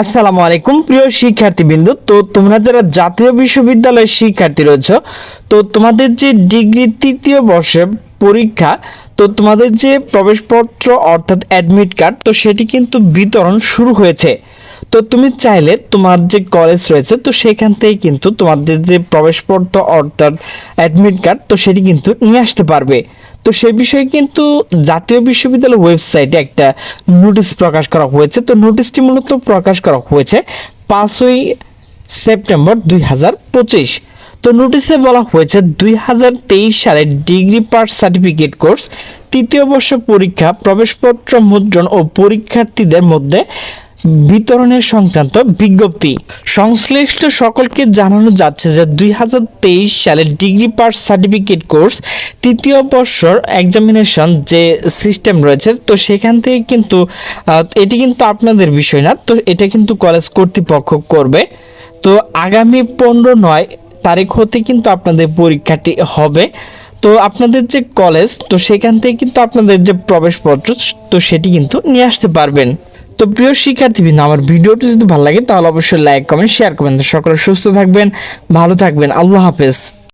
আসসালামু আলাইকুম, প্রিয় শিক্ষার্থীবৃন্দ। তো তোমরা যারা জাতীয় বিশ্ববিদ্যালয়ের শিক্ষার্থী রয়েছে, তো তোমাদের যে ডিগ্রি তৃতীয় বর্ষের পরীক্ষা, তো তোমাদের যে প্রবেশপত্র অর্থাৎ অ্যাডমিট কার্ড তো সেটি কিন্তু বিতরণ শুরু হয়েছে। তো তুমি চাইলে তোমার যে কলেজ রয়েছে, তো সেখান থেকে কিন্তু তোমাদের যে প্রবেশপত্র অর্থাৎ অ্যাডমিট কার্ড তো সেটি কিন্তু নিয়ে আসতে পারবে। তো সে বিষয়ে কিন্তু জাতীয় বিশ্ববিদ্যালয় ওয়েবসাইটে একটা নোটিশ প্রকাশ করা হয়েছে। তো নোটিশটি মূলত প্রকাশ করা হয়েছে পাঁচই সেপ্টেম্বর দুই হাজার পঁচিশ। তো নোটিশে বলা হয়েছে দুই হাজার তেইশ সালে ডিগ্রি পাস সার্টিফিকেট কোর্স তৃতীয় বর্ষ পরীক্ষা, প্রবেশপত্র মুদ্রণ ও পরীক্ষার্থীদের মধ্যে বিতরণের সংক্রান্ত বিজ্ঞপ্তি। সংশ্লিষ্ট সকলকে জানানো যাচ্ছে যে দুই হাজার তেইশ সালের ডিগ্রি পাস সার্টিফিকেট কোর্স তৃতীয় বর্ষর এক্সামিনেশন যে সিস্টেম রয়েছে, তো সেখান থেকে কিন্তু এটি কিন্তু আপনাদের বিষয় না, তো এটা কিন্তু কলেজ কর্তৃপক্ষ করবে। তো আগামী পনেরো নয় তারিখ হতে কিন্তু আপনাদের পরীক্ষাটি হবে। তো আপনাদের যে কলেজ তো সেখান থেকে কিন্তু আপনাদের যে প্রবেশপত্র, তো সেটি কিন্তু নিয়ে আসতে পারবেন। তো প্রিয় শিক্ষার্থীবৃন্দ আমার ভিডিওটি যদি ভালো লাগে, তাহলে অবশ্যই লাইক কমেন্ট শেয়ার করবেন। সকলে সুস্থ থাকবেন, ভালো থাকবেন। আল্লাহ হাফেজ।